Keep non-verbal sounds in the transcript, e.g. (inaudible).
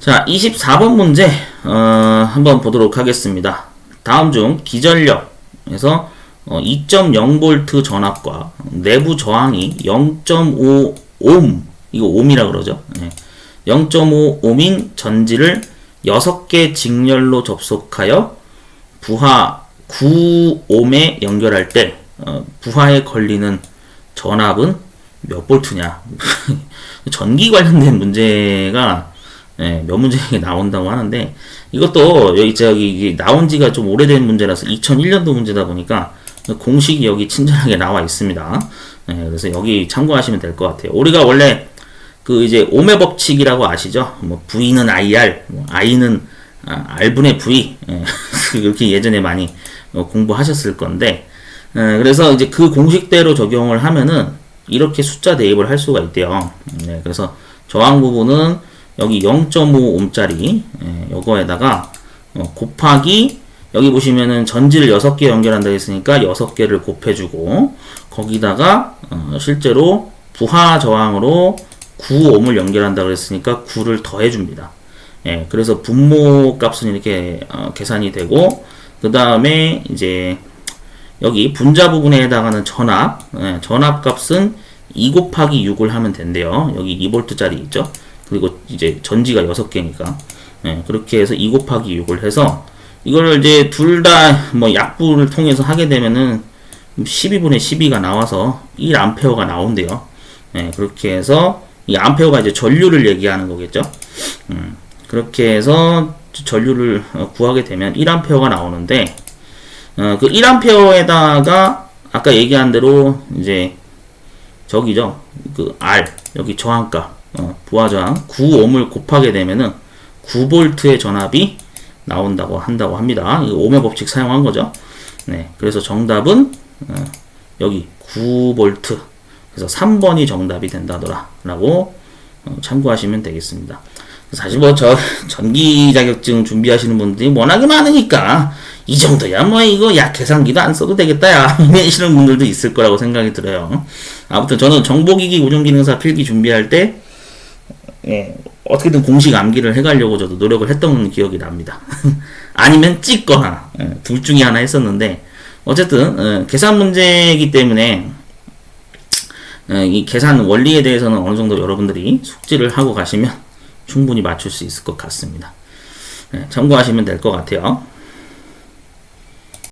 자, 24번 문제 어, 한번 보도록 하겠습니다. 다음 중 기전력에서 어, 2.0V 전압과 내부 저항이 0.5옴 이거 옴이라 그러죠. 예. 0.5옴인 전지를 6개 직렬로 접속하여 부하 9옴에 연결할 때 어, 부하에 걸리는 전압은 몇 볼트냐? (laughs) 전기 관련된 문제가 예, 몇 문제가 나온다고 하는데 이것도 여기 저기 나온 지가 좀 오래된 문제라서 2001년도 문제다 보니까 공식이 여기 친절하게 나와 있습니다. 예, 그래서 여기 참고하시면 될 것 같아요. 우리가 원래 그 이제 오메 법칙이라고 아시죠? 뭐 V는 IR, 뭐 I는 아, R분의 V 예, (laughs) 이렇게 예전에 많이 어, 공부하셨을 건데 예, 그래서 이제 그 공식대로 적용을 하면은 이렇게 숫자 대입을 할 수가 있대요. 네, 그래서 저항 부분은 여기 0.5옴짜리 예, 요거에다가 어, 곱하기 여기 보시면은 전지를 6개 연결한다 했으니까 6개를 곱해주고 거기다가 어, 실제로 부하 저항으로 9옴을 연결한다 그랬으니까 9를 더해줍니다. 예, 그래서 분모 값은 이렇게 어, 계산이 되고 그 다음에 이제 여기 분자 부분에 해당하는 전압, 예, 전압 값은 2 곱하기 6을 하면 된대요. 여기 2V짜리 있죠? 그리고 이제 전지가 6개니까. 예, 그렇게 해서 2 곱하기 6을 해서 이거를 이제 둘 다 뭐 약분을 통해서 하게 되면은 12분의 12가 나와서 1암페어가 나온대요. 예, 그렇게 해서 이 암페어가 이제 전류를 얘기하는 거겠죠. 음, 그렇게 해서 전류를 어, 구하게 되면 1암페어가 나오는데 어, 그 1암페어에다가 아까 얘기한 대로 이제 저기죠. 그 R 여기 저항값 어, 부하 저항 9옴을 곱하게 되면은 9볼트의 전압이 나온다고 한다고 합니다. 이 오메 법칙 사용한 거죠. 네. 그래서 정답은 어, 여기 9볼트. 그래서 3번이 정답이 된다더라 라고 어, 참고하시면 되겠습니다. 사실 뭐 저 (laughs) 전기 자격증 준비하시는 분들이 워낙에 많으니까 이 정도야 뭐 이거 야 계산기도 안 써도 되겠다 야 (laughs) 이러시는 분들도 있을 거라고 생각이 들어요. 아무튼 저는 정보기기 운용기능사 필기 준비할 때 예, 어떻게든 공식 암기를 해가려고 저도 노력을 했던 기억이 납니다. (laughs) 아니면 찍거나 예, 둘 중에 하나 했었는데 어쨌든 예, 계산 문제이기 때문에 예, 이 계산 원리에 대해서는 어느 정도 여러분들이 숙지를 하고 가시면 충분히 맞출 수 있을 것 같습니다. 예, 참고하시면 될 것 같아요.